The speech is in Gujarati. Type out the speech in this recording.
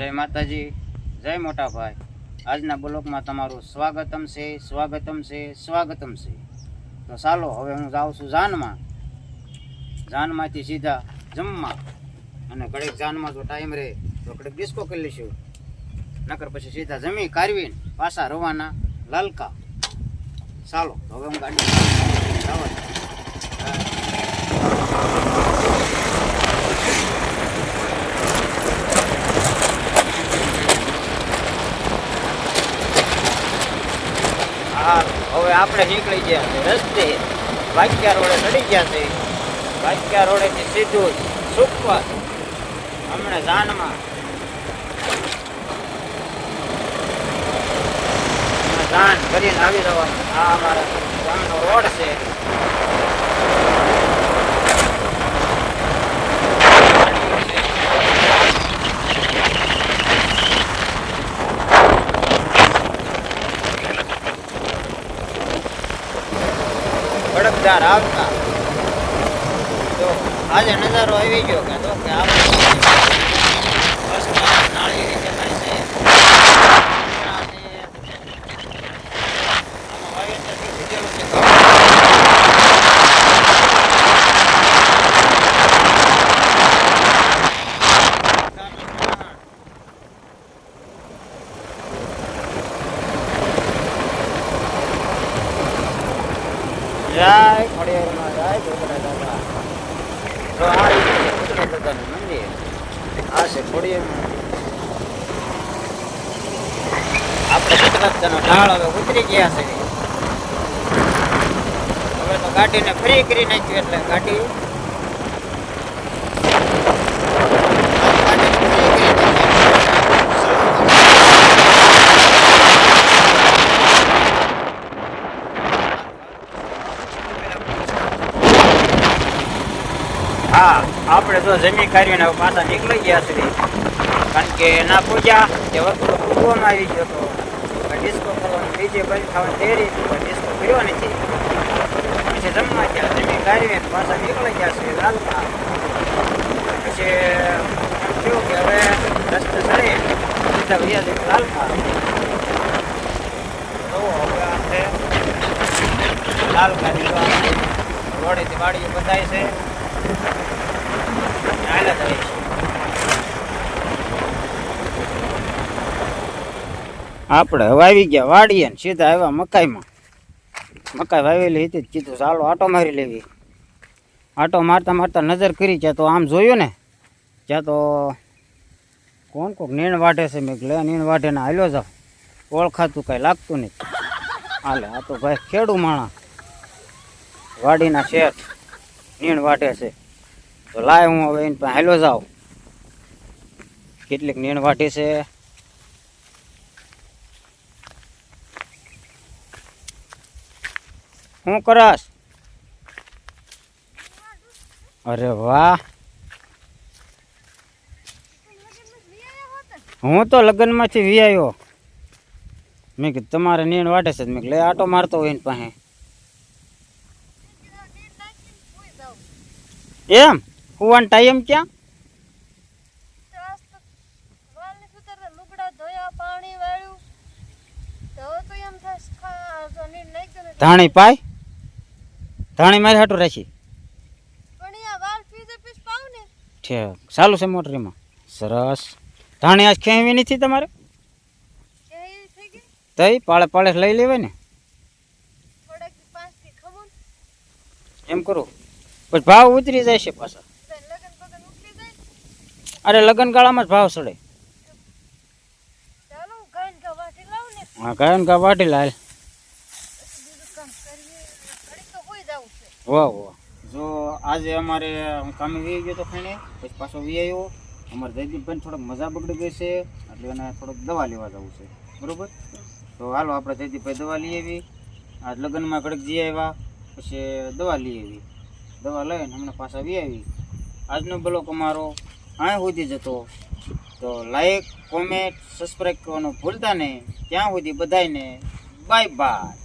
જય માતાજી, જય મોટા ભાઈ આજના બ્લોકમાં તમારું સ્વાગતમ છે સ્વાગતમ છે સ્વાગતમ છે. તો ચાલો, હવે હું જાઉં છું જાનમાં. જાનમાંથી સીધા જમવા. અને ઘડીક જાનમાં જો ટાઈમ રહે, તો ઘડીક ડિસ્કો કરી લઈશું. નકર પછી સીધા જમી, કારવીને પાછા રવાના, લાલકા. ચાલો હવે હું ગાડી જવા દઉં. હા હવે આપણે નીકળી ગયા છે રસ્તે. વાક્યા રોડે ચડી ગયા છે. વાક્યા રોડેથી સીધું સુખપર હમણાં જાનમાં. જાન કરીને આવી જવાનું. આ અમારા ગામનો રોડ છે. ખડકદાર આવતા. આજે નજારો આવી ગયો કે તો કે આપણે રસ્તા નાળી રીતે થાય છે આની- આમાં વાવેતર કીધેલું છે કે જય ખોડિયારમાં જય તો આ રીતે મંદિર આ છે ખોડિયારમાં આપણે ગુજરાતનો ઢાળ હવે ઉતરી ગયા છે હવે તો ગાડીને ફ્રી કરી નાખ્યું એટલે ગાડી હા, આપણે તો જમી કાઢીને પાછા નીકળી ગયા છે કારણ કે ના પૂજા કે વસ્તુ પૂજવામાં આવી ગયો હતો ડિસ્કો કરવાનું, બીજે બાજુ ખાવાની તૈયારી હતી ડિસ્કો કર્યો નથી. પછી જમવા ગયા, જમી કાઢીને પાછા નીકળી ગયા છે લાલમાં પછી થયું કે હવે રસ્તે ચડે સીધા વ્યા જઈએ લાલપા તો હવે આપણે લાલ નીકળવા રોડેથી વાડીઓ બતાય છે. તો. આપણે હવે આવી ગયા વાડીએ ને સીધા આવ્યા મકાઈમાં. મકાઈ વાવેલી હતી કીધું ચાલો આટો મારી લેવી. આટો મારતા મારતા નજર કરી ત્યાં તો આમ જોયું ને ત્યાં તો કોણ કોક નીણ વાઢે છે મેં લે નીણ વાઢે ને હાલ્યો જાવ ઓળખાતું કાંઈ લાગતું નહીં હાલે, આ તો ભાઈ ખેડૂ માણા વાડીના શેઠ નીણ વાટે છે. તો લાય હું હવે એની પાસે હેલો જાઉં. કેટલીક નીણ વાટે છે. શું કરસ અરે વાહ. હું તો લગ્નમાંથી વી આવ્યો. મેં કીધું, તમારે નીણ વાટે છે. મેં લઈ આટો મારતો હોય એની પાસે. એમ? હુવાન ટાઈમ ક્યાં? ધાણી પાય? ધાણી મારી હાટું રાખી. ચાલુ છે મોટરીમાં. સરસ. ધાણી આજ ખેવી નથી તમારે? તઈ પાળે પાળે લઈ લેવાય ને. એમ કરું. પછી ભાવ ઉતરી જાય છે પાછા. અરે લગ્ન ગાળામાં જ ભાવ ચડે હા કાયમ કા વાટી લાલ. વાહ વાહ. જો આજે અમારે હું કામે વી ગયો તો ખાણે, પછી પાછો વી આવ્યો અમારે જયદીપભાઈ થોડોક મજા બગડી ગઈ છે, એટલે એને થોડોક દવા લેવા જવું છે. બરોબર? તો હાલો, આપણે જયદીપભાઈ દવા લઈ આવી. આજ લગ્નમાં કડક જઈ આવ્યા, પછી દવા લઈ આવી. દવા લઈને હમણાં પાછા વી આવી. આજનો બ્લોક અમારો અહીં સુધી જતો તો લાઈક કોમેન્ટ સબસ્ક્રાઈબ કરવાનું ભૂલતા નહીં. ત્યાં સુધી બધાને બાય બાય